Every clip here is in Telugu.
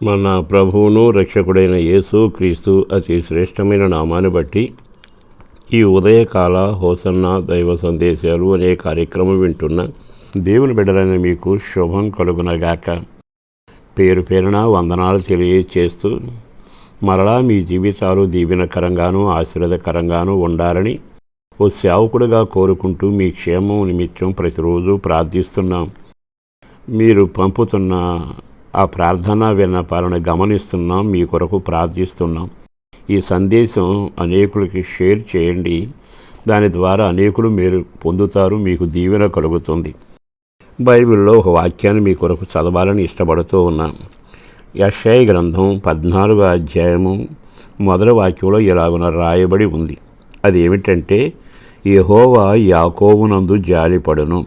మన ప్రభువును రక్షకుడైన యేసు క్రీస్తు అతి శ్రేష్టమైన నామాన్ని బట్టి ఈ ఉదయకాల హోసన్న దైవ సందేశాలు అనే కార్యక్రమం వింటున్న దేవుని బిడ్డలైన మీకు శుభం కలుగునగాక. పేరు పేరున వందనాలు తెలియచేస్తూ మరలా మీ జీవితాలు దీవెనకరంగానూ ఆశీర్వదకరంగానూ ఉండాలని ఓ సేవకుడుగా కోరుకుంటూ మీ క్షేమం నిమిత్తం ప్రతిరోజు ప్రార్థిస్తున్నాం. మీరు పంపుతున్న ఆ ప్రార్థన విన్నపాలను గమనిస్తున్నాం మీ కొరకు ప్రార్థిస్తున్నాం. ఈ సందేశం అనేకులకి షేర్ చేయండి. దాని ద్వారా అనేకులు మీరు పొందుతారు మీకు దీవెన కలుగుతుంది. బైబిల్లో ఒక వాక్యాన్ని మీ కొరకు చదవాలని ఇష్టపడుతూ ఉన్నాం. యషయ గ్రంథం పద్నాలుగో అధ్యాయము మొదటి వాక్యంలో ఇలాగున రాయబడి ఉంది. అది ఏమిటంటే యహోవా యాకోవునందు జాలిపడును.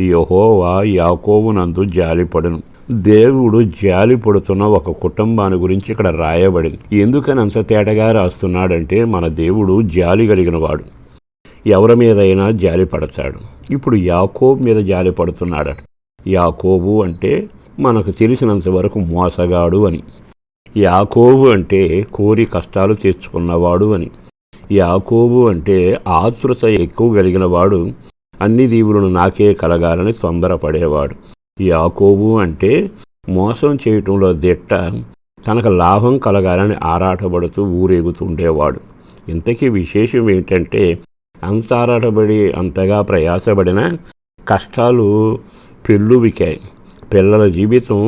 యహోవా యాకోవునందు జాలిపడును. దేవుడు జాలి పడుతున్న ఒక కుటుంబాన్ని గురించి ఇక్కడ రాయబడింది. ఎందుకని అంత తేటగా రాస్తున్నాడంటే మన దేవుడు జాలి కలిగిన వాడు. ఎవరి మీదైనా జాలి పడతాడు. ఇప్పుడు యాకోబు మీద జాలి పడుతున్నాడట. యాకోబు అంటే మనకు తెలిసినంత వరకు మోసగాడు అని. యాకోబు అంటే కోరి కష్టాలు తెచ్చుకున్నవాడు అని. యాకోబు అంటే ఆతృత ఎక్కువ కలిగిన వాడు. అన్ని దీవులను నాకే కలగాలని తొందరపడేవాడు. యాకోబు అంటే మోసం చేయటంలో దిట్ట తనకు లాభం కలగాలని ఆరాటపడుతూ ఊరేగుతుండేవాడు. ఇంతకీ విశేషం ఏంటంటే అంత ఆరాటపడి అంతగా ప్రయాసపడిన కష్టాలు పెళ్ళువికాయి పిల్లల జీవితం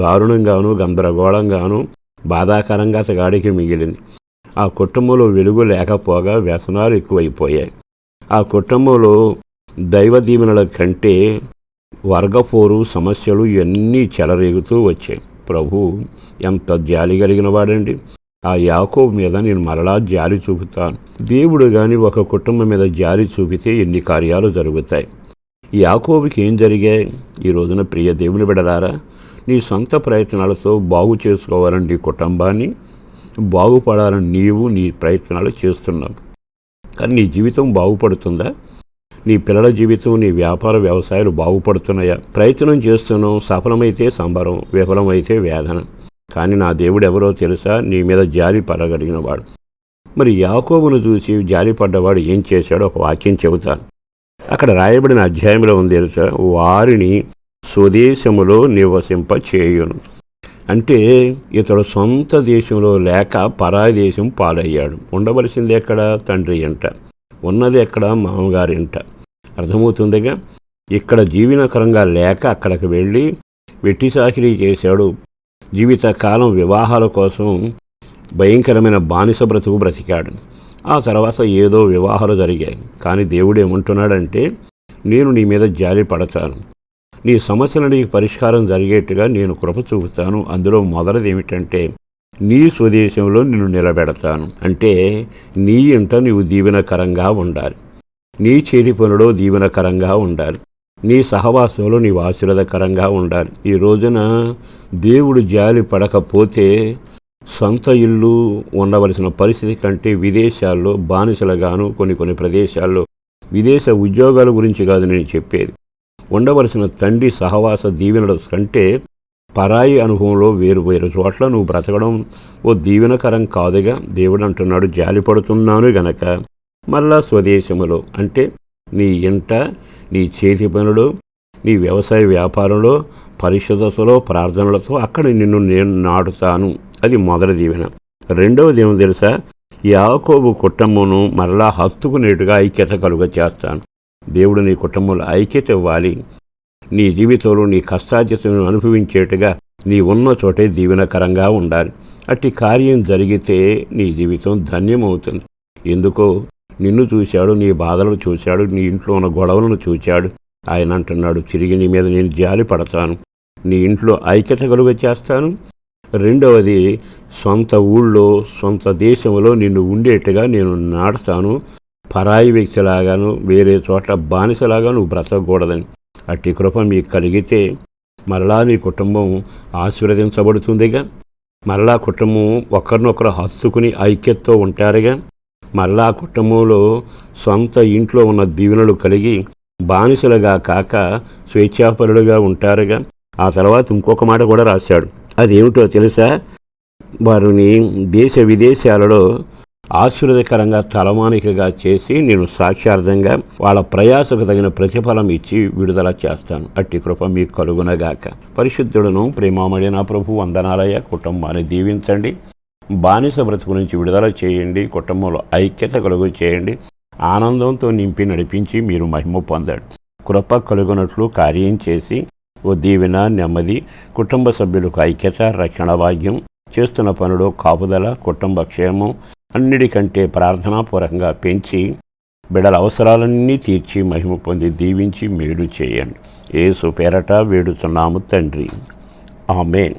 దారుణంగాను గందరగోళంగాను బాధాకరంగా సగాడికి మిగిలింది. ఆ కుటుంబంలో వెలుగు లేకపోగా వ్యసనాలు ఎక్కువైపోయాయి. ఆ కుటుంబంలో దైవ దీవెనల కంటే వర్గపోరు సమస్యలు ఇవన్నీ చెలరేగుతూ వచ్చాయి. ప్రభు ఎంత జాలి కలిగిన వాడండి. ఆ యాకోబు మీద నేను మరలా జాలి చూపుతాను. దేవుడు కానీ ఒక కుటుంబం మీద జాలి చూపితే ఎన్ని కార్యాలు జరుగుతాయి. యాకోబుకి ఏం జరిగాయి? ఈ రోజున ప్రియ దేవుని బిడరారా నీ సొంత ప్రయత్నాలతో బాగు చేసుకోవాలని నీ కుటుంబాన్ని. బాగుపడాలని నీవు నీ ప్రయత్నాలు చేస్తున్నావు. కానీ నీ జీవితం బాగుపడుతుందా? నీ పిల్లల జీవితం నీ వ్యాపార వ్యవసాయాలు బాగుపడుతున్నాయా? ప్రయత్నం చేస్తున్నావు సఫలమైతే సంబరం విఫలమైతే వేదన. కానీ నా దేవుడు ఎవరో తెలుసా? నీ మీద జాలి పడగలిగినవాడు. మరి యాకోబును చూసి జాలి పడ్డవాడు ఏం చేశాడో ఒక వాక్యం చెబుతాను అక్కడ రాయబడిన అధ్యాయంలో ఉంది తెలుసా? వారిని స్వదేశములో నివసింప చేయును అంటే ఇతడు సొంత దేశంలో లేక పరాయి దేశం పాలయ్యాడు. ఉండవలసింది ఎక్కడ? తండ్రి ఎంట. ఉన్నది ఎక్కడ? మామగారింట. అర్థమవుతుందిగా? ఇక్కడ జీవనకరంగా లేక అక్కడికి వెళ్ళి వెట్టి సాకిరీ చేశాడు. జీవితకాలం వివాహాల కోసం భయంకరమైన బానిస బ్రతుకు బ్రతికాడు. ఆ తర్వాత ఏదో వివాహాలు జరిగాయి. కానీ దేవుడు ఏమంటున్నాడంటే నేను నీ మీద జాలి పడతాను. నీ సమస్యల నీకు పరిష్కారం జరిగేట్టుగా నేను కృప చూపుతాను. అందులో మొదలది ఏమిటంటే నీ స్వదేశంలో నిన్ను నిలబెడతాను. అంటే నీ ఇంట నీవు దీవెనకరంగా ఉండాలి. నీ చేతి పనులో దీవెనకరంగా ఉండాలి. నీ సహవాసంలో నీవు ఆశీర్వదకరంగా ఉండాలి. ఈ రోజున దేవుడు జాలి పడకపోతే సొంత ఇల్లు ఉండవలసిన పరిస్థితి కంటే విదేశాల్లో బానిసలుగాను కొన్ని కొన్ని ప్రదేశాల్లో విదేశ ఉద్యోగాల గురించి కాదు నేను చెప్పేది. ఉండవలసిన తండ్రి సహవాస దీవెనల కంటే పరాయి అనుభవంలో వేరు వేరు చోట్ల నువ్వు బ్రతకడం ఓ దీవెనకరం కాదుగా. దేవుడు అంటున్నాడు జాలి పడుతున్నాను గనక మళ్ళా స్వదేశములో. అంటే నీ ఇంట నీ చేతి పనులు నీ వ్యవసాయ వ్యాపారంలో పరిశుద్ధతలో ప్రార్థనలతో అక్కడ నిన్ను నేను నాటుతాను. అది మొదటి దీవెన. రెండవది ఏమో తెలుసా? యాకోబు కుటుంబమును మరలా హత్తుకునేట్టుగా ఐక్యత కలుగ చేస్తాను దేవుడు నీ కుటుంబంలో ఐక్యత ఇవ్వాలి. నీ జీవితంలో నీ కష్టార్జితను అనుభవించేట్టుగా నీ ఉన్న చోటే దీవెనకరంగా ఉండాలి. అట్టి కార్యం జరిగితే నీ జీవితం ధన్యమవుతుంది. ఎందుకో నిన్ను చూశాడు నీ బాధలను చూశాడు నీ ఇంట్లో ఉన్న గొడవలను చూశాడు. ఆయన అంటున్నాడు తిరిగి నీ మీద నేను జాలి పడతాను. నీ ఇంట్లో ఐక్యత కలుగ చేస్తాను. రెండవది సొంత ఊళ్ళో సొంత దేశంలో నిన్ను ఉండేట్టుగా నేను నాటుతాను. పరాయి వ్యక్తిలాగాను వేరే చోట్ల బానిసలాగా నువ్వు బ్రతకూడదని అట్టి కృప మీకు కలిగితే మరలా నీ కుటుంబం ఆశీర్వదించబడుతుందిగా. మరలా కుటుంబం ఒకరినొకరు హత్తుకుని ఐక్యతతో ఉంటారుగా. మరలా కుటుంబంలో సొంత ఇంట్లో ఉన్న దీవెనలు కలిగి బానిసలుగా కాక స్వేచ్ఛాపరులుగా ఉంటారుగా. ఆ తర్వాత ఇంకొక మాట కూడా రాశాడు. అదేమిటో తెలుసా? వారిని దేశ విదేశాలలో ఆశీర్వదకరంగా తలమానికగా చేసి నేను సాక్షార్థంగా వాళ్ళ ప్రయాసకు తగిన ప్రతిఫలం ఇచ్చి విడుదల చేస్తాను. అట్టి కృప మీకు కలుగునగాక. పరిశుద్ధుడను ప్రేమామడి నా ప్రభు వందనాలయ కుటుంబాన్ని దీవించండి. బానిస బ్రతుకు నుంచి విడుదల చేయండి. కుటుంబంలో ఐక్యత కలుగు చేయండి. ఆనందంతో నింపి నడిపించి మీరు మహిమ పొందండి. కృప కలుగునట్లు కార్యం చేసి ఓ దీవెన నెమ్మది కుటుంబ సభ్యులకు ఐక్యత రక్షణ భాగ్యం చేస్తున్న పనులు కాపుదల కుటుంబ క్షేమం అన్నిటికంటే ప్రార్థనాపూర్వకంగా పెంచి బిడల అవసరాలన్నీ తీర్చి మహిమ పొంది దీవించి మేలు చేయండి. ఏసు పేరట వేడుతున్నాము తండ్రి. ఆమెన్.